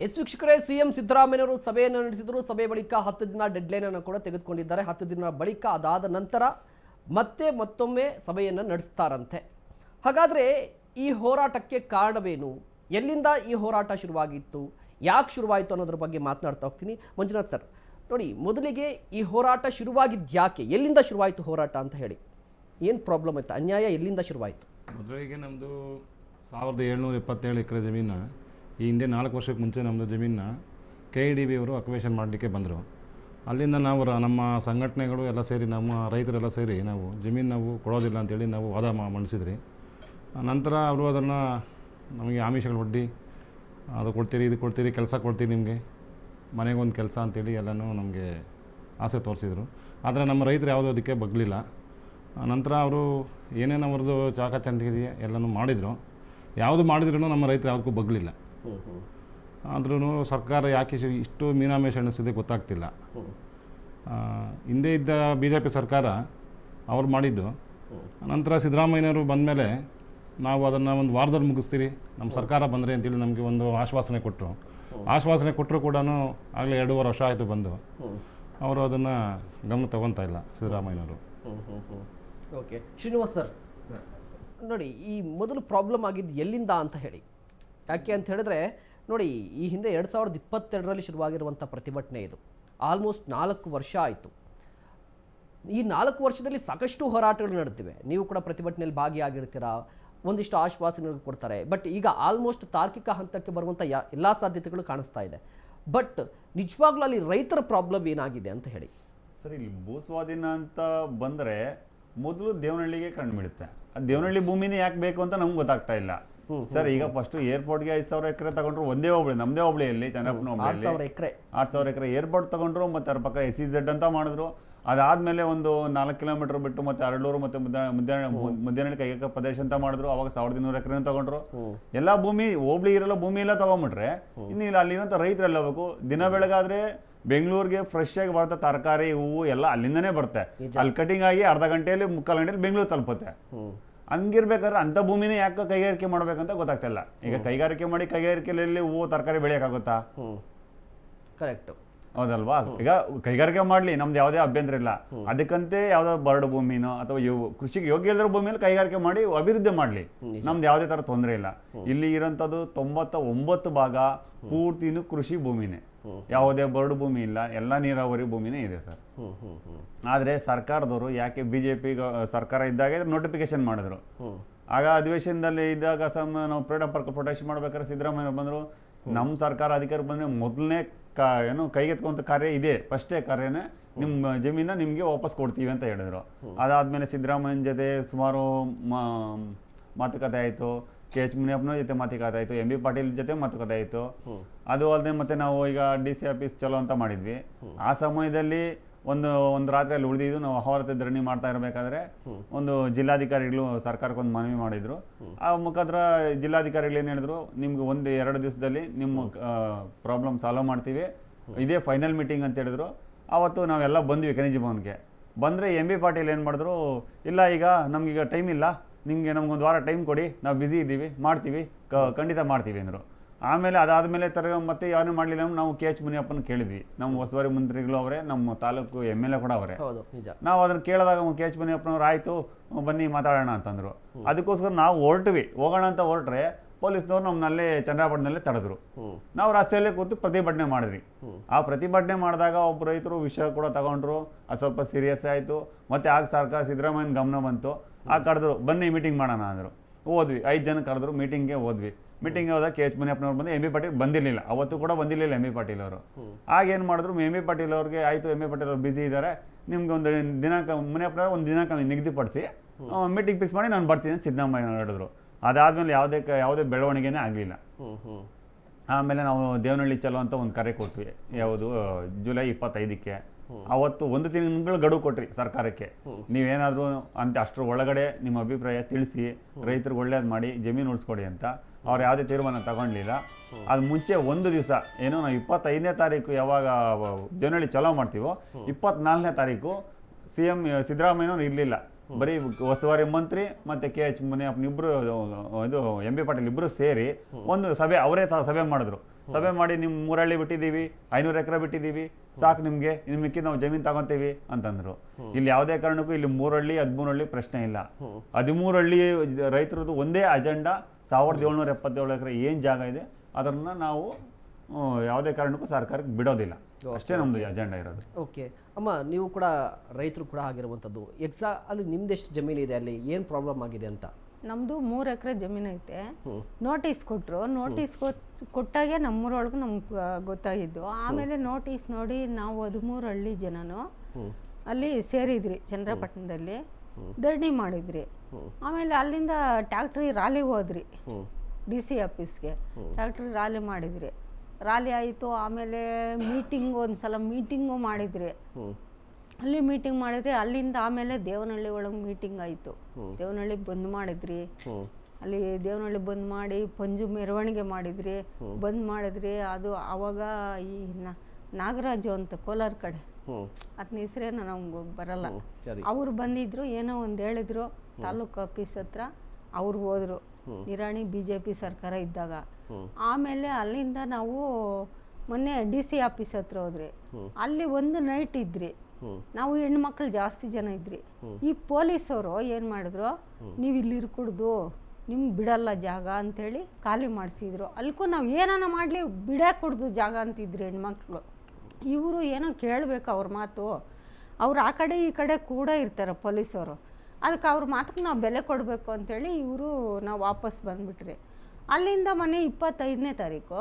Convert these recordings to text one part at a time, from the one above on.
S ವೀಕ್ಷಕರೇ, CM ಸಿದ್ದರಾಮಯ್ಯವರು ಸಭೆಯನ್ನು ನಡೆಸಿದರು. ಸಭೆ ಬಳಿಕ ಹತ್ತು ದಿನ ಡೆಡ್ಲೈನ್ ಅನ್ನು ಕೂಡ ತೆಗೆದುಕೊಂಡಿದ್ದಾರೆ. ಹತ್ತು ದಿನ ಬಳಿಕ ಅದಾದ ನಂತರ ಮತ್ತೆ ಮತ್ತೊಮ್ಮೆ ಸಭೆಯನ್ನು ನಡೆಸ್ತಾರಂತೆ. ಹಾಗಾದರೆ ಈ ಹೋರಾಟಕ್ಕೆ ಕಾರಣವೇನು? ಎಲ್ಲಿಂದ ಈ ಹೋರಾಟ ಶುರುವಾಗಿತ್ತು? ಯಾಕೆ ಶುರುವಾಯಿತು ಅನ್ನೋದ್ರ ಬಗ್ಗೆ ಮಾತನಾಡ್ತಾ ಹೋಗ್ತೀನಿ. ಮಂಜುನಾಥ್ ಸರ್, ನೋಡಿ, ಮೊದಲಿಗೆ ಈ ಹೋರಾಟ ಶುರುವಾಗಿದ್ದು ಯಾಕೆ ಎಲ್ಲಿಂದ ಶುರುವಾಯಿತು ಹೋರಾಟ ಅಂತ ಹೇಳಿ. ಏನು ಪ್ರಾಬ್ಲಮ್ ಆಯಿತು? ಅನ್ಯಾಯ ಎಲ್ಲಿಂದ ಶುರುವಾಯಿತು? ಮೊದಲಿಗೆ ನಮ್ಮದು ಸಾವಿರದ ಏಳ್ನೂರ ಇಪ್ಪತ್ತೇಳು ಎಕರೆ ಜಮೀನ ಈ ಹಿಂದೆ ನಾಲ್ಕು ವರ್ಷಕ್ಕೆ ಮುಂಚೆ ನಮ್ಮದು ಜಮೀನ ಕೆ ಇ ಡಿ ಬಿ ಅವರು ಅಕ್ವೇಷನ್ ಮಾಡಲಿಕ್ಕೆ ಬಂದರು. ಅಲ್ಲಿಂದ ನಾವು ನಮ್ಮ ಸಂಘಟನೆಗಳು ಎಲ್ಲ ಸೇರಿ, ನಮ್ಮ ರೈತರೆಲ್ಲ ಸೇರಿ ನಾವು ಜಮೀನು ನಾವು ಕೊಡೋದಿಲ್ಲ ಅಂತೇಳಿ ನಾವು ವಾದ ಮಂಡಿಸಿದ್ರಿ. ನಂತರ ಅವರು ಅದನ್ನು ನಮಗೆ ಆಮಿಷಗಳು ಒಡ್ಡಿ, ಅದು ಕೊಡ್ತೀರಿ, ಇದು ಕೊಡ್ತೀರಿ, ಕೆಲಸ ಕೊಡ್ತೀರಿ ನಿಮಗೆ, ಮನೆಗೊಂದು ಕೆಲಸ ಅಂತೇಳಿ ಎಲ್ಲನೂ ನಮಗೆ ಆಸೆ ತೋರಿಸಿದರು. ಆದರೆ ನಮ್ಮ ರೈತರು ಯಾವುದೂ ಅದಕ್ಕೆ ಬಗ್ಲಿಲ್ಲ. ನಂತರ ಅವರು ಏನೇನು ಅವ್ರದ್ದು ಚಾಕಚಂಡಿಗೆ ಎಲ್ಲನೂ ಮಾಡಿದರು. ಯಾವುದು ಮಾಡಿದ್ರೂ ನಮ್ಮ ರೈತರು ಯಾವುದಕ್ಕೂ ಬಗ್ಲಿಲ್ಲ. ಆದ್ರೂ ಸರ್ಕಾರ ಯಾಕೆ ಇಷ್ಟು- ಇಷ್ಟು ಮೀನಾಮೇಷ ಎಣಿಸಿದೆ ಗೊತ್ತಾಗ್ತಿಲ್ಲ. ಆ, ಹಿಂದೆ ಇದ್ದ ಬಿ ಜೆ ಪಿ ಸರ್ಕಾರ ಅವ್ರು ಮಾಡಿದ್ದು. ನಂತರ ಸಿದ್ದರಾಮಯ್ಯನವರು ಬಂದಮೇಲೆ ನಾವು ಅದನ್ನು ಒಂದು ವಾರದಲ್ಲಿ ಮುಗಿಸ್ತೀರಿ ನಮ್ಮ ಸರ್ಕಾರ ಬಂದರೆ ಅಂತೇಳಿ ನಮಗೆ ಒಂದು ಆಶ್ವಾಸನೆ ಕೊಟ್ಟರು ಆಶ್ವಾಸನೆ ಕೊಟ್ಟರು ಕೂಡ ಆಗಲೇ ಎರಡೂವರೆ ವರ್ಷ ಆಯಿತು ಬಂದು. ಅವರು ಅದನ್ನು ಗಮನ ತಗೊತಾ ಇಲ್ಲ ಸಿದ್ದರಾಮಯ್ಯನವರು. ಓಕೆ. ಶ್ರೀನಿವಾಸ್ ಸರ್. ನೋಡಿ ಈ ಮೊದಲು ಪ್ರಾಬ್ಲಮ್ ಆಗಿದ್ದು ಎಲ್ಲಿಂದ ಅಂತ ಹೇಳಿ. ಯಾಕೆ ಅಂತ ಹೇಳಿದ್ರೆ, ನೋಡಿ, ಈ ಹಿಂದೆ ಎರಡು ಸಾವಿರದ ಇಪ್ಪತ್ತೆರಡರಲ್ಲಿ ಶುರುವಾಗಿರುವಂಥ ಪ್ರತಿಭಟನೆ ಇದು. ಆಲ್ಮೋಸ್ಟ್ ನಾಲ್ಕು ವರ್ಷ ಆಯಿತು. ಈ ನಾಲ್ಕು ವರ್ಷದಲ್ಲಿ ಸಾಕಷ್ಟು ಹೋರಾಟಗಳು ನಡೆದಿವೆ. ನೀವು ಕೂಡ ಪ್ರತಿಭಟನೆಯಲ್ಲಿ ಭಾಗಿಯಾಗಿರ್ತೀರಾ? ಒಂದಿಷ್ಟು ಆಶ್ವಾಸನೆಗಳು ಕೊಡ್ತಾರೆ. ಬಟ್ ಈಗ ಆಲ್ಮೋಸ್ಟ್ ತಾರ್ಕಿಕ ಹಂತಕ್ಕೆ ಬರುವಂಥ ಯಾ, ಎಲ್ಲ ಸಾಧ್ಯತೆಗಳು ಕಾಣಿಸ್ತಾ ಇದೆ. ಬಟ್ ನಿಜವಾಗ್ಲೂ ಅಲ್ಲಿ ರೈತರ ಪ್ರಾಬ್ಲಮ್ ಏನಾಗಿದೆ ಅಂತ ಹೇಳಿ. ಸರ್, ಇಲ್ಲಿ ಭೂ ಸ್ವಾಧೀನ ಅಂತ ಬಂದರೆ ಮೊದಲು ದೇವನಹಳ್ಳಿಗೆ ಕಂಡು ಬೀಳುತ್ತೆ ಆ ದೇವನಹಳ್ಳಿ ಭೂಮಿನೇ ಯಾಕೆ ಬೇಕು ಅಂತ ನಮ್ಗೆ ಗೊತ್ತಾಗ್ತಾ ಇಲ್ಲ. ಸರ್ ಈಗ ಫಸ್ಟ್ ಏರ್ಪೋರ್ಟ್ಗೆ ಐದು ಸಾವಿರ ಎಕರೆ ತಗೊಂಡ್ರು ಒಂದೇ ಹೋಬಳಿ ನಮ್ಮದೇ ಹೋಬಳಿಯಲ್ಲಿ ಚನ್ನಪ್ಪನ ಹೋಬಳಿ ಆರ್ ಸಾವಿರ ಎಕರೆ. ಆರು ಸಾವಿರ ಎಕರೆ ಏರ್ಪೋರ್ಟ್ ತಗೊಂಡ್ರು ಮತ್ತೆ ಅದ್ರ ಪಕ್ಕ ಎಸ್ ಸಿ ಝೆಡ್ ಅಂತ ಮಾಡಿದ್ರು. ಅದಾದ್ಮೇಲೆ ಒಂದು ನಾಲ್ಕು ಕಿಲೋಮೀಟರ್ ಬಿಟ್ಟು ಮತ್ತೆ ಅರಳೂರು ಮತ್ತೆ ಮುದ್ದ ಮುದ್ದ ಮುದ್ದೇನಹಳ್ಳಿ ಕೈಗಾರಿಕಾ ಪ್ರದೇಶ ಅಂತ ಮಾಡಿದ್ರು ಅವಾಗ ಸಾವಿರದ ಇನ್ನೂರು ಎಕರೆ ತಗೊಂಡ್ರು. ಎಲ್ಲಾ ಭೂಮಿ ಹೋಬಳಿ ಇರಲ್ಲ ಭೂಮಿ ಎಲ್ಲ ತಗೊಂಡ್ಬಿಟ್ರೆ ಇನ್ನು ಇಲ್ಲಿ ಅಲ್ಲಿರೋಂಥ ರೈತರೆಲ್ಲ ಹೋಗ್ಬೇಕು. ದಿನ ಬೆಳಗಾದ್ರೆ ಬೆಂಗಳೂರಿಗೆ ಫ್ರೆಶ್ ಆಗಿ ಬರುತ್ತೆ ತರಕಾರಿ ಹೂವು ಎಲ್ಲ ಅಲ್ಲಿಂದನೇ ಬರುತ್ತೆ. ಅಲ್ಲಿ ಕಟಿಂಗ್ ಆಗಿ ಅರ್ಧ ಗಂಟೆಯಲ್ಲಿ ಮುಕ್ಕಾಲು ಗಂಟೆಯಲ್ಲಿ ಬೆಂಗಳೂರು ತಲುಪುತ್ತೆ. ಹಂಗಿರ್ಬೇಕಾದ್ರೆ ಅಂಥ ಭೂಮಿನೇ ಯಾಕೆ ಕೈಗಾರಿಕೆ ಮಾಡ್ಬೇಕಂತ ಗೊತ್ತಾಗ್ತಿಲ್ಲ. ಈಗ ಕೈಗಾರಿಕೆ ಮಾಡಿ ಕೈಗಾರಿಕೆಯಲ್ಲಿ ಹೂವು ತರಕಾರಿ ಬೆಳೆಯೋಕ್ಕಾಗುತ್ತಾ? ಕರೆಕ್ಟ್ ಹೌದಲ್ವಾ? ಈಗ ಕೈಗಾರಿಕೆ ಮಾಡ್ಲಿ ನಮ್ದು ಯಾವುದೇ ಅಭ್ಯಂತರ ಇಲ್ಲ. ಅದಕ್ಕಂತೆ ಯಾವ್ದೋ ಬರಡು ಭೂಮಿನೋ ಅಥವಾ ಇವು ಕೃಷಿಗೆ ಯೋಗ್ಯ ಇಲ್ಲದ ಭೂಮಿಯಲ್ಲಿ ಕೈಗಾರಿಕೆ ಮಾಡಿ ಅಭಿವೃದ್ಧಿ ಮಾಡ್ಲಿ. ನಮ್ದು ಯಾವುದೇ ತರ ತೊಂದರೆ ಇಲ್ಲ. ಇಲ್ಲಿ ಇರೋಂಥದ್ದು ತೊಂಬತ್ತ ಒಂಬತ್ತು ಭಾಗ ಪೂರ್ತಿನೂ ಕೃಷಿ ಭೂಮಿನೇ. ಯಾವುದೇ ಬರಡು ಭೂಮಿ ಇಲ್ಲ, ಎಲ್ಲ ನೀರಾವರಿ ಭೂಮಿನೇ ಇದೆ ಸರ್. ಆದರೆ ಸರ್ಕಾರದವರು ಯಾಕೆ ಬಿಜೆಪಿ ಸರ್ಕಾರ ಇದ್ದಾಗ ನೋಟಿಫಿಕೇಶನ್ ಮಾಡಿದ್ರು. ಆಗ ಅಧಿವೇಶನದಲ್ಲಿ ಇದ್ದಾಗ ಸಮ, ನಾವು ಫ್ರೀಡಮ್ ಪಾರ್ಕ್ ಪ್ರೊಟೆಕ್ಷನ್ ಮಾಡ್ಬೇಕಾದ್ರೆ ಸಿದ್ದರಾಮಯ್ಯ ಬಂದರು. ನಮ್ಮ ಸರ್ಕಾರ ಅಧಿಕಾರಕ್ಕೆ ಬಂದರೆ ಮೊದಲನೇ ಕಾ, ಏನು ಕೈಗೆತ್ಕೊಂತ ಕಾರ್ಯ ಇದೆ. ಫಸ್ಟೇ ಕಾರ್ಯನೇ ನಿಮ್ಮ ಜಮೀನ ನಿಮಗೆ ವಾಪಸ್ ಕೊಡ್ತೀವಿ ಅಂತ ಹೇಳಿದ್ರು. ಅದಾದ್ಮೇಲೆ ಸಿದ್ದರಾಮಯ್ಯನ ಜೊತೆ ಸುಮಾರು ಮಾತುಕತೆ ಆಯಿತು ಕೆ ಎಚ್ ಮುನಿಯಪ್ಪನ ಜೊತೆ ಮಾತುಕತೆ ಆಯಿತು ಎಂ ಬಿ ಪಾಟೀಲ್ ಜೊತೆ ಮಾತುಕತೆ ಆಯಿತು ಅದು ಅಲ್ಲದೆ ಮತ್ತೆ ನಾವು ಈಗ ಡಿ ಸಿ ಆಫೀಸ್ ಚಲೋ ಅಂತ ಮಾಡಿದ್ವಿ. ಆ ಸಮಯದಲ್ಲಿ ಒಂದು ಒಂದು ರಾತ್ರಿಯಲ್ಲಿ ಉಳಿದಿದ್ದು ನಾವು ಅಹೋರಾತ್ರಿ ಧರಣಿ ಮಾಡ್ತಾ ಇರಬೇಕಾದ್ರೆ ಒಂದು ಜಿಲ್ಲಾಧಿಕಾರಿಗಳು ಸರ್ಕಾರಕ್ಕೊಂದು ಮನವಿ ಮಾಡಿದ್ರು. ಆ ಮುಖಾಂತರ ಜಿಲ್ಲಾಧಿಕಾರಿಗಳು ಏನು ಹೇಳಿದ್ರು ನಿಮ್ಗೆ ಒಂದು ಎರಡು ದಿವಸದಲ್ಲಿ ನಿಮ್ಮ ಪ್ರಾಬ್ಲಮ್ ಸಾಲ್ವ್ ಮಾಡ್ತೀವಿ. ಇದೇ ಫೈನಲ್ ಮೀಟಿಂಗ್ ಅಂತ ಹೇಳಿದ್ರು. ಆವತ್ತು ನಾವೆಲ್ಲ ಬಂದ್ವಿ ಖನಿಜ ಭವನ್ಗೆ. ಬಂದರೆ ಎಂ ಬಿ ಪಾಟೀಲ್ ಏನು ಮಾಡಿದ್ರು ಇಲ್ಲ ಈಗ ನಮಗೀಗ ಟೈಮ್ ಇಲ್ಲ. ನಿಮಗೆ ನಮಗೊಂದು ವಾರ ಟೈಮ್ ಕೊಡಿ ನಾವು ಬ್ಯುಸಿ ಇದ್ದೀವಿ ಮಾಡ್ತೀವಿ ಕ ಖಂಡಿತ ಮಾಡ್ತೀವಿ ಅಂದರು. ಆಮೇಲೆ ಅದಾದಮೇಲೆ ತರ ಮತ್ತೆ ಯಾರು ಮಾಡಲಿಲ್ಲ ನಾವು ಕೆ ಎಚ್ ಮುನಿಯಪ್ಪನ ಕೇಳಿದ್ವಿ. ನಮ್ಮ ಹೊಸಬಾರಿ ಮಂತ್ರಿಗಳು ಅವರೇ ನಮ್ಮ ತಾಲೂಕು ಎಂ ಎಲ್ ಎ ಕೂಡ ಅವರೇ. ನಾವು ಅದನ್ನು ಕೇಳಿದಾಗ ಕೆ ಎಚ್ ಮುನಿಯಪ್ಪನವ್ರು ಆಯಿತು ಬನ್ನಿ ಮಾತಾಡೋಣ ಅಂತಂದರು. ಅದಕ್ಕೋಸ್ಕರ ನಾವು ಹೊರಟ್ವಿ. ಹೋಗೋಣ ಅಂತ ಹೊರಟ್ರೆ ಪೊಲೀಸ್ನವ್ರು ನಮ್ಮನ್ನಲ್ಲೇ ಚಂದ್ರಾಪಟ್ಟಣದಲ್ಲೇ ತಡೆದ್ರು. ನಾವು ರಸ್ತೆಯಲ್ಲೇ ಕೂತು ಪ್ರತಿಭಟನೆ ಮಾಡಿದ್ವಿ. ಆ ಪ್ರತಿಭಟನೆ ಮಾಡಿದಾಗ ಒಬ್ಬ ರೈತರು ವಿಷಯ ಕೂಡ ತಗೊಂಡ್ರು. ಅದು ಸ್ವಲ್ಪ ಸೀರಿಯಸ್ ಆಯಿತು. ಮತ್ತೆ ಆಗ ಸರ್ಕಾರ ಸಿದ್ದರಾಮಯ್ಯನ ಗಮನ ಬಂತು. ಆ ಕರೆದ್ರು ಬನ್ನಿ ಮೀಟಿಂಗ್ ಮಾಡೋಣ ಅಂದರು. ಹೋದ್ವಿ. ಐದು ಜನ ಕರೆದ್ರು ಮೀಟಿಂಗ್ಗೆ ಹೋದ್ವಿ. ಮೀಟಿಂಗ್ಗೆ ಹೋದಾಗ ಕೆ ಎಚ್ ಮುನಿಯಪ್ಪನವ್ರು ಬಂದು ಎಂ ಬಿ ಪಾಟೀಲ್ ಬಂದಿರಲಿಲ್ಲ. ಅವತ್ತು ಕೂಡ ಬಂದಿರಲಿಲ್ಲ ಎಂ ಬಿ ಪಾಟೀಲ್ ಅವರು ಆಗ ಏನು ಮಾಡಿದ್ರು ಎಂ ಬಿ ಪಾಟೀಲ್ ಅವ್ರಿಗೆ ಆಯಿತು ಎಂ ಬಿ ಪಾಟೀಲ್ ಅವ್ರು ಬ್ಯುಸಿ ಇದ್ದಾರೆ ನಿಮ್ಗೆ ಒಂದು ದಿನಾಂಕ ಮುನಿಯಪ್ಪನವ್ರು ಒಂದು ದಿನಾಂಕ ನಿಗದಿಪಡಿಸಿ ಮೀಟಿಂಗ್ ಫಿಕ್ಸ್ ಮಾಡಿ ನಾನು ಬರ್ತೀನಿ ಅಂತ ಸಿದ್ದರಾಮಯ್ಯ ಹೇಳಿದ್ರು. ಅದಾದಮೇಲೆ ಯಾವುದೇ ಯಾವುದೇ ಬೆಳವಣಿಗೆನೇ ಆಗಲಿಲ್ಲ. ಆಮೇಲೆ ನಾವು ದೇವನಹಳ್ಳಿ ಚಲೋ ಅಂತ ಒಂದು ಕರೆ ಕೊಟ್ವಿ. ಯಾವುದು ಜುಲೈ ಇಪ್ಪತ್ತೈದಕ್ಕೆ. ಅವತ್ತು ಒಂದು ತಿಂಗಳು ಗಡುವು ಕೊಟ್ರಿ ಸರ್ಕಾರಕ್ಕೆ. ನೀವೇನಾದರೂ ಅಂತ ಅಷ್ಟರ ಒಳಗಡೆ ನಿಮ್ಮ ಅಭಿಪ್ರಾಯ ತಿಳಿಸಿ ರೈತರಿಗೆ ಒಳ್ಳೇದು ಮಾಡಿ ಜಮೀನು ಉಳಿಸ್ಕೊಡಿ ಅಂತ ಅವ್ರು ಯಾವುದೇ ತೀರ್ಮಾನ ತಗೊಂಡಿಲ್ಲ ಅದು ಮುಂಚೆ ಒಂದು ದಿವಸ ಏನೋ ನಾವು ಇಪ್ಪತ್ತೈದನೇ ತಾರೀಕು ಯಾವಾಗ ಜನಳಿ ಚಲೋ ಮಾಡ್ತೀವೋ ಇಪ್ಪತ್ನಾಲ್ಕನೇ ತಾರೀಕು ಸಿ ಎಂ ಸಿದ್ದರಾಮಯ್ಯನವ್ರು ಇರಲಿಲ್ಲ. ಬರೀ ಉಸ್ತುವಾರಿ ಮಂತ್ರಿ ಮತ್ತೆ ಕೆ ಎಚ್ ಮುನಿಯಪ್ಪನ ಇಬ್ರು ಇದು ಎಂ ಬಿ ಪಾಟೀಲ್ ಇಬ್ರು ಸೇರಿ ಒಂದು ಸಭೆ ಅವರೇ ಸಭೆ ಮಾಡಿದ್ರು. ಸಭೆ ಮಾಡಿ ನಿಮ್ಮ ಮೂರಳ್ಳಿ ಬಿಟ್ಟಿದ್ದೀವಿ ಐನೂರು ಎಕರೆ ಬಿಟ್ಟಿದ್ದೀವಿ ಸಾಕು ನಿಮಗೆ ಇನ್ನು ಮಿಕ್ಕಿ ನಾವು ಜಮೀನ್ ತಗೊಂತೀವಿ ಅಂತಂದ್ರು. ಇಲ್ಲಿ ಯಾವುದೇ ಕಾರಣಕ್ಕೂ ಇಲ್ಲಿ ಮೂರಳ್ಳಿ ಹದಿಮೂರು ಹಳ್ಳಿ ಪ್ರಶ್ನೆ ಇಲ್ಲ. ಹದಿಮೂರಳ್ಳಿ ರೈತರದ್ದು ಒಂದೇ ಅಜೆಂಡಾ ಸಾವಿರದ ಏಳ್ನೂರ ಎಪ್ಪತ್ತೇಳು ಎಕರೆ ಏನು ಜಾಗ ಇದೆ ಅದನ್ನ ನಾವು ಯಾವುದೇ ಕಾರಣಕ್ಕೂ ಸರ್ಕಾರಕ್ಕೆ ಬಿಡೋದಿಲ್ಲ. ಅಷ್ಟೇ. ನಮ್ದು ಅಜೆಂಡಾ ಇರೋದು. ಓಕೆ. ಅಮ್ಮ ನೀವು ಕೂಡ ರೈತರು ಕೂಡ ಆಗಿರುವಂಥದ್ದು. ಎಕ್ಸಾ ಅಲ್ಲಿ ನಿಮ್ದೆಷ್ಟು ಜಮೀನಿದೆ ಅಲ್ಲಿ? ಏನು ಪ್ರಾಬ್ಲಮ್ ಆಗಿದೆ ಅಂತ? ನಮ್ಮದು ಮೂರು ಎಕರೆ ಜಮೀನು ಐತೆ. ನೋಟಿಸ್ ಕೊಟ್ಟರು ನೋಟಿಸ್ ಕೊಟ್ಟಾಗೆ ನಮ್ಮೂರೊಳಗೆ ನಮ್ಗೆ ಗೊತ್ತಾಗಿದ್ದು. ಆಮೇಲೆ ನೋಟಿಸ್ ನೋಡಿ ನಾವು ಹದಿಮೂರು ಹಳ್ಳಿ ಜನನು. ಅಲ್ಲಿ ಸೇರಿದ್ರಿ ಚಂದ್ರಪಟ್ಟಣದಲ್ಲಿ. ಧರಣಿ ಮಾಡಿದ್ರಿ. ಆಮೇಲೆ ಅಲ್ಲಿಂದ ಟ್ಯಾಕ್ಟ್ರಿ ರಾಲಿ ಹೋದ್ರಿ. ಡಿ ಸಿ ಆಫೀಸ್ಗೆ ಟ್ಯಾಕ್ಟ್ರಿ ರಾಲಿ ಮಾಡಿದ್ರಿ. ರಾಲಿ ಆಯಿತು. ಆಮೇಲೆ ಮೀಟಿಂಗ್ ಒಂದು ಸಲ ಮೀಟಿಂಗು ಮಾಡಿದ್ರಿ ಅಲ್ಲಿ ಮೀಟಿಂಗ್ ಮಾಡಿದ್ರಿ ಅಲ್ಲಿಂದ ಆಮೇಲೆ ದೇವನಹಳ್ಳಿ ಒಳಗೆ ಮೀಟಿಂಗ್ ಆಯಿತು. ದೇವನಹಳ್ಳಿ ಬಂದ್ ಮಾಡಿದ್ರಿ. ಅಲ್ಲಿ ದೇವನಹಳ್ಳಿ ಬಂದ್ ಮಾಡಿ ಪಂಜು ಮೆರವಣಿಗೆ ಮಾಡಿದ್ರಿ. ಬಂದ್ ಮಾಡಿದ್ರಿ. ಅದು ಅವಾಗ ಈ ನಾಗರಾಜು ಅಂತ ಕೋಲಾರ ಕಡೆ. ಅದನ್ನ ಹೆಸರೇನ ನಮ್ಗೆ ಬರಲ್ಲ. ಅವ್ರು ಬಂದಿದ್ರು ಏನೋ ಒಂದು ಹೇಳಿದ್ರು. ತಾಲೂಕು ಆಫೀಸ್ ಹತ್ರ ಅವ್ರು ಹೋದ್ರು. ನಿರಾಣಿ ಬಿ ಜೆ ಪಿ ಸರ್ಕಾರ ಇದ್ದಾಗ. ಆಮೇಲೆ ಅಲ್ಲಿಂದ ನಾವು ಮೊನ್ನೆ ಡಿ ಸಿ ಆಫೀಸ್ ಹತ್ರ ಹೋದ್ರಿ. ಅಲ್ಲಿ ಒಂದು ನೈಟ್ ಇದ್ರಿ. ನಾವು ಹೆಣ್ಮಕ್ಳು ಜಾಸ್ತಿ ಜನ ಇದ್ರಿ. ಈ ಪೊಲೀಸವರು ಏನು ಮಾಡಿದ್ರು? ನೀವು ಇಲ್ಲಿ ಇರ್ಕೂಡ್ದು ನಿಮ್ಗೆ ಬಿಡಲ್ಲ ಜಾಗ ಅಂತೇಳಿ ಖಾಲಿ ಮಾಡಿಸಿದ್ರು. ಅಲ್ಕೂ ನಾವು ಏನಾನ ಮಾಡಲಿ ಬಿಡೇ ಕುಡ್ದು ಜಾಗ ಅಂತಿದ್ರಿ ಹೆಣ್ಮಕ್ಳು ಇವರು ಏನೋ ಕೇಳಬೇಕು ಅವ್ರ ಮಾತು. ಅವ್ರು ಆ ಕಡೆ ಈ ಕಡೆ ಕೂಡ ಇರ್ತಾರೆ ಪೊಲೀಸವರು ಅದಕ್ಕೆ ಅವ್ರ ಮಾತಕ್ಕೆ ನಾವು ಬೆಲೆ ಕೊಡಬೇಕು ಅಂತೇಳಿ ಇವರು ನಾವು ವಾಪಸ್ ಬಂದುಬಿಟ್ರಿ. ಅಲ್ಲಿಂದ ಮನೆ ಇಪ್ಪತ್ತೈದನೇ ತಾರೀಕು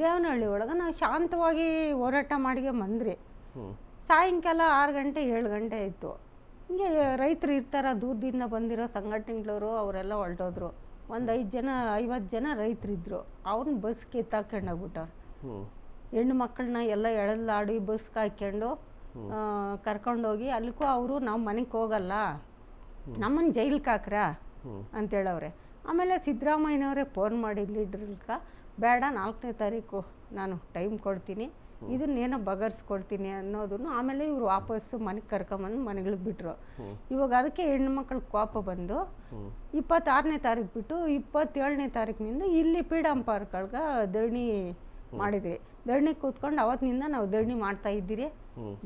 ದೇವನಹಳ್ಳಿ ಒಳಗೆ ನಾವು ಶಾಂತವಾಗಿ ಹೋರಾಟ ಮಾಡಿಗೆ ಬಂದ್ರಿ. ಸಾಯಂಕಾಲ ಆರು ಗಂಟೆ ಏಳು ಗಂಟೆ ಆಯಿತು. ಹಿಂಗೆ ರೈತರು ಇರ್ತಾರೆ ದೂರದಿಂದ ಬಂದಿರೋ ಸಂಘಟನೆಗಳವರು ಅವರೆಲ್ಲ ಹೊರಟೋದ್ರು. ಒಂದು ಐದು ಜನ ಐವತ್ತು ಜನ ರೈತರಿದ್ರು. ಅವ್ರನ್ನ ಬಸ್ ಕಿತ್ತಾಕೊಂಡೋಗ್ಬಿಟ್ಟವ್ರು. ಹೆಣ್ಣು ಮಕ್ಕಳನ್ನ ಎಲ್ಲ ಎಳೆದಾಡಿ ಬಸ್ಗೆ ಹಾಕ್ಕೊಂಡು ಕರ್ಕೊಂಡೋಗಿ ಅಲ್ಲಿಗೂ ಅವರು ನಾವು ಮನೆಗೆ ಹೋಗಲ್ಲ. ನಮ್ಮನ್ನು ಜೈಲಿಗೆ ಹಾಕ್ರ? ಅಂತೇಳವ್ರೆ. ಆಮೇಲೆ ಸಿದ್ದರಾಮಯ್ಯನವರೇ ಫೋನ್ ಮಾಡಿ ಲೀಡ್ರಲ್ಕ ಬೇಡ ನಾಲ್ಕನೇ ತಾರೀಕು ನಾನು ಟೈಮ್ ಕೊಡ್ತೀನಿ. ಇದನ್ನೇನೋ ಬಗರ್ಸ್ಕೊಡ್ತೀನಿ ಅನ್ನೋದನ್ನು ಆಮೇಲೆ ಇವ್ರು ವಾಪಸ್ಸು ಮನೆಗೆ ಕರ್ಕೊಂಬಂದು ಮನೆಗಳಿಗೆ ಬಿಟ್ರು. ಇವಾಗ ಅದಕ್ಕೆ ಹೆಣ್ಮಕ್ಳ ಕೋಪ ಬಂದು ಇಪ್ಪತ್ತಾರನೇ ತಾರೀಕು ಬಿಟ್ಟು ಇಪ್ಪತ್ತೇಳನೇ ತಾರೀಕಿನಿಂದ ಇಲ್ಲಿ ಫ್ರೀಡಮ್ ಪಾರ್ಕ್ಗಳ್ಗೆ ಧರಣಿ ಮಾಡಿದ್ರಿ ಧರಣಿ ಕೂತ್ಕೊಂಡು ಅವತ್ತಿನಿಂದ ನಾವು ಧರಣಿ ಮಾಡ್ತಾ ಇದ್ದೀರಿ.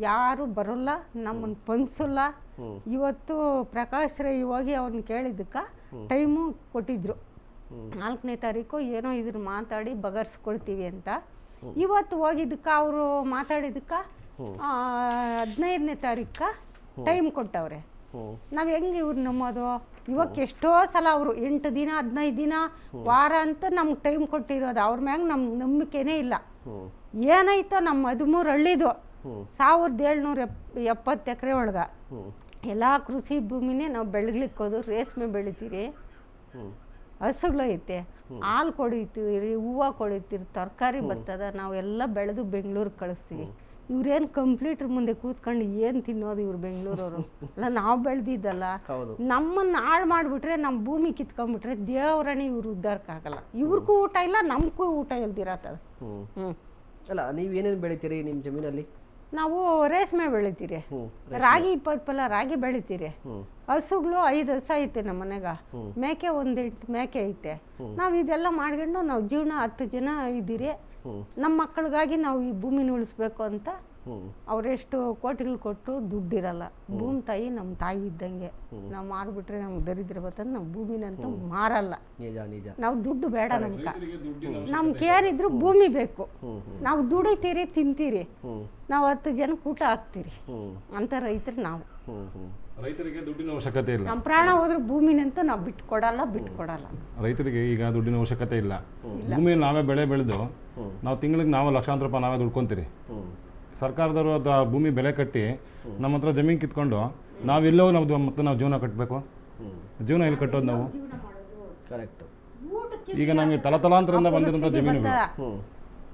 ಯಾರು ಬರೋಲ್ಲ ನಮ್ಮನ್ನು ಪಂಗಿಸಲ್ಲ. ಇವತ್ತು ಪ್ರಕಾಶ್ ರೈ ಹೋಗಿ ಅವ್ರನ್ನ ಕೇಳಿದ್ದಕ್ಕೆ ಟೈಮು ಕೊಟ್ಟಿದ್ರು. ನಾಲ್ಕನೇ ತಾರೀಕು ಏನೋ ಇದ್ರ ಮಾತಾಡಿ ಬಗರ್ಸ್ಕೊಳ್ತೀವಿ ಅಂತ. ಇವತ್ತು ಹೋಗಿದ್ದಕ್ಕೆ ಅವರು ಮಾತಾಡಿದ್ದಕ್ಕೆ ಹದಿನೈದನೇ ತಾರೀಕ ಟೈಮ್ ಕೊಟ್ಟವ್ರೆ. ನಾವು ಹೆಂಗೆ ಇವ್ರು ನಂಬೋದು ಇವಾಗ ಎಷ್ಟೋ ಸಲ ಅವರು ಎಂಟು ದಿನ ಹದಿನೈದು ದಿನ ವಾರ ಅಂತ ನಮ್ಗೆ ಟೈಮ್ ಕೊಟ್ಟಿರೋದು. ಅವ್ರ ಮ್ಯಾಗ ನಮ್ಗೆ ನಂಬಿಕೆನೇ ಇಲ್ಲ. ಏನಾಯ್ತೋ ನಮ್ಮ ಹದಿಮೂರು ಹಳ್ಳಿದು. ಸಾವಿರದ ಏಳ್ನೂರ ಎಪ್ ಎಪ್ಪತ್ತು ಎಕರೆ ಒಳಗೆ. ಎಲ್ಲ ಕೃಷಿ ಭೂಮಿನೇ ನಾವು ಬೆಳಗ್ಲಿಕ್ಕೋದು ರೇಷ್ಮೆ ಬೆಳಿತೀರಿ. ಹಸುಗಳು ಐತೆ. ಹಾಲು ಕೊಡಿತೀರಿ ಹೂವು ಕೊಡಿತೀರಿ ತರಕಾರಿ ಬರ್ತದ ನಾವೆಲ್ಲ ಬೆಳೆದು ಬೆಂಗಳೂರಿಗೆ ಕಳಿಸ್ತೀವಿ. ಇವ್ರೇನು ಕಂಪ್ಲೀಟ್ರ್ ಮುಂದೆ ಕೂತ್ಕೊಂಡು ಏನು ತಿನ್ನೋದು ಇವ್ರು ಬೆಂಗಳೂರವರು? ಅಲ್ಲ ನಾವು ಬೆಳೆದಿದ್ದಲ್ಲ. ನಮ್ಮನ್ನು ಹಾಳು ಮಾಡಿಬಿಟ್ರೆ ನಮ್ಮ ಭೂಮಿ ಕಿತ್ಕೊಂಡ್ಬಿಟ್ರೆ ದೇವರಣಿ ಇವ್ರು ಉದ್ಧಾರಕ್ಕಾಗಲ್ಲ ಇವ್ರಿಗೂ ಊಟ ಇಲ್ಲ ನಮಗೂ ಊಟ ಇಲ್ದಿರತ್ತದ. ಹ್ಞೂ ಹ್ಞೂ ಅಲ್ಲ ನೀವು ಏನೇನು ಬೆಳಿತೀರಿ ನಿಮ್ಮ ಜಮೀನಲ್ಲಿ? ನಾವು ರೇಷ್ಮೆ ಬೆಳಿತೀರಿ. ರಾಗಿ ಇಪ್ಪತ್ತು ಫಲ ರಾಗಿ ಬೆಳಿತೀರಿ. ಹಸುಗಳು ಐದು ಹಸು ಐತೆ ನಮ್ಮ ಮನೆಗ. ಮೇಕೆ ಒಂದೆಂಟು ಮೇಕೆ ಐತೆ. ನಾವು ಇದೆಲ್ಲ ಮಾಡ್ಕೊಂಡು ನಾವು ಜೀವನ ಹತ್ತು ಜನ ಇದ್ದೀರಿ. ನಮ್ಮ ಮಕ್ಕಳಿಗಾಗಿ ನಾವು ಈ ಭೂಮಿನ ಉಳಿಸ್ಬೇಕು ಅಂತ ಅವರೆಷ್ಟು ಕೋಟಿಗಳು ಕೊಟ್ಟು ದುಡ್ಡಿರಲ್ಲ. ಭೂಮಿ ತಾಯಿ ನಮ್ಮ ತಾಯಿ ಇದ್ದಂಗೆ. ನಾವು ಮಾರ್ಬಿಟ್ರೆ ನಮ್ಗೆ ದರಿದ್ರ ಬರ್ತದೆ ನಾವು ಭೂಮಿನಂತ ಮಾರಲ್ಲ. ನಿಜ ನಿಜ. ನಾವು ದುಡ್ಡು ಬೇಡ ನಮ್ಗೆ ಕೇರ್ ಇದ್ರು ಭೂಮಿ ಬೇಕು. ನಾವು ದುಡಿತೀರಿ ತಿಂತೀರಿ. ನಾವು ಹತ್ತು ಜನಕ್ಕೆ ಊಟ ಹಾಕ್ತೀರಿ. ಅಂತ ರೈತರು ನಾವು. ರೈತರಿಗೆ ದುಡ್ಡಿನ ಅವಶ್ಯಕತೆ ಇಲ್ಲ. ನಮ್ಮ ಪ್ರಾಣ ಹೋದ್ರೆ ಭೂಮಿನಂತೂ ನಾವು ಬಿಟ್ಕೊಡಲ್ಲ ಬಿಟ್ಕೊಡಲ್ಲ. ರೈತರಿಗೆ ಈಗ ದುಡ್ಡಿನ ಅವಶ್ಯಕತೆ ಇಲ್ಲ. ಭೂಮಿಯಲ್ಲಿ ನಾವೇ ಬೆಳೆ ಬೆಳೆದು ನಾವು ತಿಂಗಳಿಗೆ ನಾವು ಲಕ್ಷಾಂತರ ರೂಪಾಯಿ ನಾವೇ ದುಡ್ಕೊಂತೀರಿ. ಸರ್ಕಾರದವರು ಅದು ಆ ಭೂಮಿ ಬೆಲೆ ಕಟ್ಟಿ ನಮ್ಮ ಹತ್ರ ಜಮೀನು ಕಿತ್ಕೊಂಡು ನಾವೆಲ್ಲೋ ನಾವು ಮತ್ತೆ ನಾವು ಜೀವನ ಕಟ್ಟಬೇಕು ಜೀವನ ಎಲ್ಲಿ ಕಟ್ಟೋದು ನಾವು? ಕರೆಕ್ಟ್ ಈಗ ನಮಗೆ ತಲತಲಾಂತರದಿಂದ ಬಂದಿರೋಂಥ ಜಮೀನುಗಳು. ಹ್ಞೂ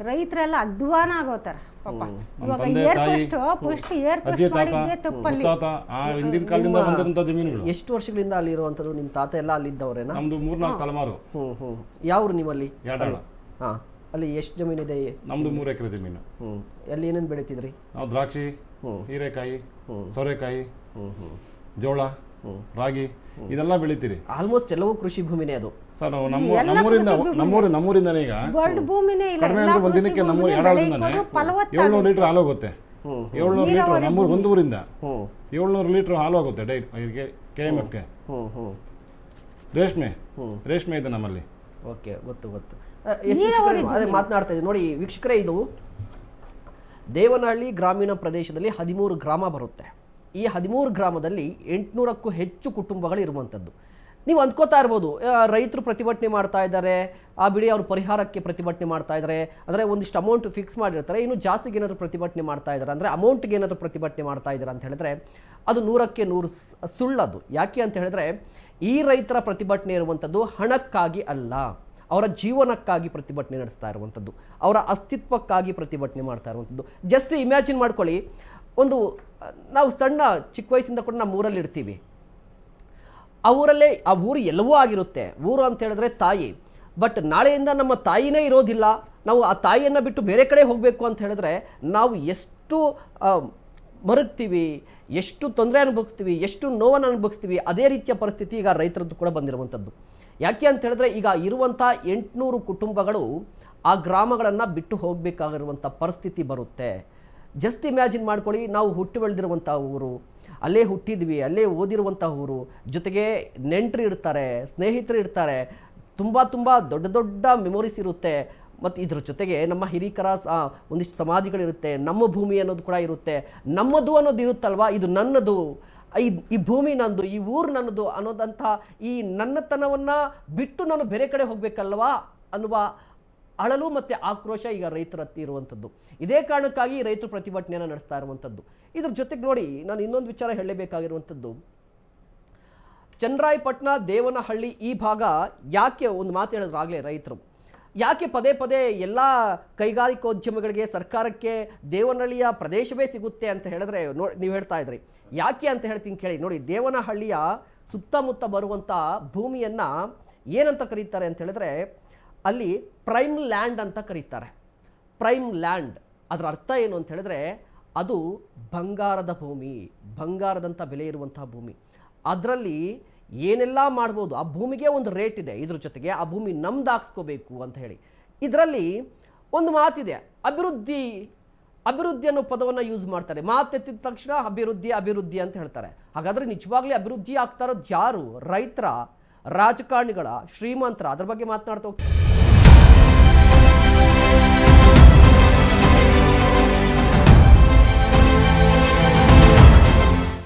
ರೈತರೆಲ್ಲ ಅಧ್ವಾನ ಆಗೋತಾರ ಪಾಪ. ಇವಾಗ ತಂದೆ, ಏರ್ ತಾಯಿ, ಫಸ್ಟ್ ಫಸ್ಟ್ ಏರ್ ಅಜ್ಜಿ ಫಸ್ಟ್ ತಾತ ಮಾಡಿದ್ದೆ ತಪ್ಪಲ್ಲಿ. ಮುತ್ತಾತ ಆ ಹಿಂದಿನ ಕಾಲದಿಂದ ಬಂದಿರೋಂಥ ಜಮೀನುಗಳು. ಎಷ್ಟು ವರ್ಷಗಳಿಂದ ಅಲ್ಲಿ ಇರುವಂತದ್ದು ನಿಮ್ಮ ತಾತ ಎಲ್ಲ ಅಲ್ಲಿದ್ದವ್ರೇನಾ? ನಮ್ದು ಮೂರ್ನಾಲ್ಕು ತಲೆಮಾರು. ಹ್ಞೂ ಹ್ಞೂ ಯಾವ್ರು ನಿಮ್ಮಲ್ಲಿ? ಯಾಡಾಳ. ಹಾಂ. ಅಲ್ಲಿ ಎಷ್ಟು ಜಮೀನಿದೆ ನಮ್ದು ಮೂರು ಎಕರೆ ಜಮೀನು. ಹ್ಞೂ ಅಲ್ಲಿ ಏನೇನು ಬೆಳಿತಿದ್ರಿ? ನಾವು ದ್ರಾಕ್ಷಿ ಹ್ಞೂ ಹೀರೆಕಾಯಿ ಹ್ಞೂ ಸೋರೆಕಾಯಿ ಹ್ಞೂ ಹ್ಞೂ ಜೋಳ ಹ್ಞೂ ರಾಗಿ ಇದೆಲ್ಲ ಬೆಳಿತೀರಿ. ಆಲ್ಮೋಸ್ಟ್ ಎಲ್ಲವೂ ಕೃಷಿ ಭೂಮಿನೇ ಅದು. ಸರ್ ನಾವು ನಮ್ಮ ನಮ್ಮೂರಿಂದ ನಮ್ಮೂರು ನಮ್ಮೂರಿಂದನೇ ಈಗ ಬರಡು ಭೂಮಿನೇ ಇಲ್ಲ ಕಡಿಮೆ ಎಲ್ಲ ಅಂದ್ರೆ ಒಂದು ದಿನಕ್ಕೆ ನಮ್ಮ ಇಕ್ಕೋದು ಏಳ್ನೂರು ಲೀಟ್ರ್ ಹಾಲು ಹೋಗುತ್ತೆ. ಏಳ್ನೂರು ಲೀಟ್ರ್ ನಮ್ಮೂರು ಒಂದು ಊರಿಂದ ಹ್ಞೂ ಏಳ್ನೂರು ಲೀಟ್ರ್ ಹಾಲು ಹೋಗುತ್ತೆ ಡೈ ಕೆ ಎಂ ಎಫ್ಗೆ ಹ್ಞೂ ಹ್ಞೂ ರೇಷ್ಮೆ. ರೇಷ್ಮೆ ಇದೆ ನಮ್ಮಲ್ಲಿ. ಓಕೆ ಗೊತ್ತು ಗೊತ್ತು. ಅದೇ ಮಾತನಾಡ್ತಾ ಇದ್ದೀನಿ. ನೋಡಿ ವೀಕ್ಷಕರೇ ಇದು ದೇವನಹಳ್ಳಿ ಗ್ರಾಮೀಣ ಪ್ರದೇಶದಲ್ಲಿ ಹದಿಮೂರು ಗ್ರಾಮ ಬರುತ್ತೆ. ಈ ಹದಿಮೂರು ಗ್ರಾಮದಲ್ಲಿ ಎಂಟುನೂರಕ್ಕೂ ಹೆಚ್ಚು ಕುಟುಂಬಗಳು ಇರುವಂಥದ್ದು. ನೀವು ಅಂದ್ಕೋತಾ ಇರ್ಬೋದು ರೈತರು ಪ್ರತಿಭಟನೆ ಮಾಡ್ತಾ ಇದ್ದಾರೆ ಆ ಬಿಡಿ ಅವರು ಪರಿಹಾರಕ್ಕೆ ಪ್ರತಿಭಟನೆ ಮಾಡ್ತಾ ಇದ್ದಾರೆ ಅಂದರೆ ಒಂದಿಷ್ಟು ಅಮೌಂಟ್ ಫಿಕ್ಸ್ ಮಾಡಿರ್ತಾರೆ ಇನ್ನು ಜಾಸ್ತಿಗೆ ಏನಾದರೂ ಪ್ರತಿಭಟನೆ ಮಾಡ್ತಾ ಇದ್ದಾರೆ ಅಂದರೆ ಅಮೌಂಟ್ಗೆ ಏನಾದರೂ ಪ್ರತಿಭಟನೆ ಮಾಡ್ತಾ ಇದ್ದಾರೆ ಅಂತ ಹೇಳಿದ್ರೆ ಅದು ನೂರಕ್ಕೆ ನೂರು ಸುಳ್ಳದು. ಯಾಕೆ ಅಂತ ಹೇಳಿದ್ರೆ ಈ ರೈತರ ಪ್ರತಿಭಟನೆ ಇರುವಂಥದ್ದು ಹಣಕ್ಕಾಗಿ ಅಲ್ಲ. ಅವರ ಜೀವನಕ್ಕಾಗಿ ಪ್ರತಿಭಟನೆ ನಡೆಸ್ತಾ ಇರುವಂಥದ್ದು, ಅವರ ಅಸ್ತಿತ್ವಕ್ಕಾಗಿ ಪ್ರತಿಭಟನೆ ಮಾಡ್ತಾ ಇರುವಂಥದ್ದು. ಜಸ್ಟ್ ಇಮ್ಯಾಜಿನ್ ಮಾಡ್ಕೊಳ್ಳಿ, ಒಂದು, ನಾವು ಸಣ್ಣ, ಚಿಕ್ಕ ವಯಸ್ಸಿಂದ ಕೂಡ ನಮ್ಮ ಊರಲ್ಲಿ ಇರ್ತೀವಿ. ಆ ಊರಲ್ಲೇ, ಆ ಊರು ಎಲ್ಲವೂ ಆಗಿರುತ್ತೆ. ಊರು ಅಂತ ಹೇಳಿದ್ರೆ ತಾಯಿ. ಬಟ್ ನಾಳೆಯಿಂದ ನಮ್ಮ ತಾಯಿನೇ ಇರೋದಿಲ್ಲ. ನಾವು ಆ ತಾಯಿಯನ್ನು ಬಿಟ್ಟು ಬೇರೆ ಕಡೆ ಹೋಗಬೇಕು ಅಂತ ಹೇಳಿದ್ರೆ, ನಾವು ಎಷ್ಟು ಮರುಗ್ತೀವಿ, ಎಷ್ಟು ತೊಂದರೆ ಅನುಭವಿಸ್ತೀವಿ, ಎಷ್ಟು ನೋವನ್ನು ಅನುಭವಿಸ್ತೀವಿ, ಅದೇ ರೀತಿಯ ಪರಿಸ್ಥಿತಿ ಈಗ ರೈತರದ್ದು ಕೂಡ ಬಂದಿರುವಂಥದ್ದು. ಯಾಕೆ ಅಂತ ಹೇಳಿದ್ರೆ ಈಗ ಇರುವಂಥ ಎಂಟುನೂರು ಕುಟುಂಬಗಳು ಆ ಗ್ರಾಮಗಳನ್ನು ಬಿಟ್ಟು ಹೋಗಬೇಕಾಗಿರುವಂಥ ಪರಿಸ್ಥಿತಿ ಬರುತ್ತೆ. ಜಸ್ಟ್ ಇಮ್ಯಾಜಿನ್ ಮಾಡ್ಕೊಳ್ಳಿ, ನಾವು ಹುಟ್ಟು ಬೆಳೆದಿರುವಂಥ ಊರು, ಅಲ್ಲೇ ಹುಟ್ಟಿದ್ವಿ, ಅಲ್ಲೇ ಓದಿರುವಂಥ ಊರು, ಜೊತೆಗೆ ನೆಂಟರು ಇರ್ತಾರೆ, ಸ್ನೇಹಿತರು ಇರ್ತಾರೆ, ತುಂಬ ತುಂಬ ದೊಡ್ಡ ದೊಡ್ಡ ಮೆಮೊರೀಸ್ ಇರುತ್ತೆ. ಮತ್ತು ಇದ್ರ ಜೊತೆಗೆ ನಮ್ಮ ಹಿರಿಕರ ಒಂದಿಷ್ಟು ಸಮಾಧಿಗಳಿರುತ್ತೆ, ನಮ್ಮ ಭೂಮಿ ಅನ್ನೋದು ಕೂಡ ಇರುತ್ತೆ. ನಮ್ಮದು ಅನ್ನೋದು ಇರುತ್ತಲ್ವಾ? ಇದು ನನ್ನದು. ಈ ಈ ಭೂಮಿ ನಂದು, ಈ ಊರು ನನ್ನದು ಅನ್ನೋದಂಥ ಈ ನನ್ನತನವನ್ನು ಬಿಟ್ಟು ನಾನು ಬೇರೆ ಕಡೆ ಹೋಗಬೇಕಲ್ವಾ ಅನ್ನುವ ಅಳಲು ಮತ್ತು ಆಕ್ರೋಶ ಈಗ ರೈತರ ಹತ್ತಿ ಇರುವಂಥದ್ದು. ಇದೇ ಕಾರಣಕ್ಕಾಗಿ ರೈತರು ಪ್ರತಿಭಟನೆಯನ್ನು ನಡೆಸ್ತಾ ಇರುವಂಥದ್ದು. ಇದ್ರ ಜೊತೆಗೆ ನೋಡಿ ನಾನು ಇನ್ನೊಂದು ವಿಚಾರ ಹೇಳಬೇಕಾಗಿರುವಂಥದ್ದು ಚನ್ನರಾಯಪಟ್ಟಣ ದೇವನಹಳ್ಳಿ ಈ ಭಾಗ ಯಾಕೆ ಒಂದು ಮಾತು ಹೇಳಿದ್ರು ಆಗಲೇ ರೈತರು. ಯಾಕೆ ಪದೇ ಪದೇ ಎಲ್ಲ ಕೈಗಾರಿಕೋದ್ಯಮಗಳಿಗೆ ಸರ್ಕಾರಕ್ಕೆ ದೇವನಹಳ್ಳಿಯ ಪ್ರದೇಶವೇ ಸಿಗುತ್ತೆ ಅಂತ ಹೇಳಿದ್ರೆ ನೋ, ನೀವು ಹೇಳ್ತಾ ಇದ್ರಿ. ಯಾಕೆ ಅಂತ ಹೇಳ್ತೀನಿ ಕೇಳಿ. ನೋಡಿ, ದೇವನಹಳ್ಳಿಯ ಸುತ್ತಮುತ್ತ ಬರುವಂಥ ಭೂಮಿಯನ್ನು ಏನಂತ ಕರೀತಾರೆ ಅಂತ ಹೇಳಿದ್ರೆ, ಅಲ್ಲಿ ಪ್ರೈಮ್ ಲ್ಯಾಂಡ್ ಅಂತ ಕರೀತಾರೆ. ಪ್ರೈಮ್ ಲ್ಯಾಂಡ್ ಅದರ ಅರ್ಥ ಏನು ಅಂತ ಹೇಳಿದ್ರೆ, ಅದು ಬಂಗಾರದ ಭೂಮಿ ಬಂಗಾರದಂಥ ಬೆಲೆ ಇರುವಂತಹ ಭೂಮಿ. ಅದರಲ್ಲಿ ಏನೆಲ್ಲ ಮಾಡ್ಬೋದು, ಆ ಭೂಮಿಗೆ ಒಂದು ರೇಟ್ ಇದೆ, ಇದ್ರ ಜೊತೆಗೆ ಆ ಭೂಮಿ ನಮ್ದಾಕ್ಸ್ಕೋಬೇಕು ಅಂತ ಹೇಳಿ. ಇದರಲ್ಲಿ ಒಂದು ಮಾತಿದೆ, ಅಭಿವೃದ್ಧಿ ಅಭಿವೃದ್ಧಿ ಅನ್ನೋ ಪದವನ್ನು ಯೂಸ್ ಮಾಡ್ತಾರೆ. ಮಾತೆತ್ತಿದ ತಕ್ಷಣ ಅಭಿವೃದ್ಧಿ ಅಭಿವೃದ್ಧಿ ಅಂತ ಹೇಳ್ತಾರೆ. ಹಾಗಾದರೆ ನಿಜವಾಗ್ಲೂ ಅಭಿವೃದ್ಧಿ ಆಗ್ತಾರೋದು ಯಾರು? ರೈತರ, ರಾಜಕಾರಣಿಗಳ, ಶ್ರೀಮಂತರ? ಅದ್ರ ಬಗ್ಗೆ ಮಾತನಾಡ್ತಾ ಹೋಗ್ತಾರೆ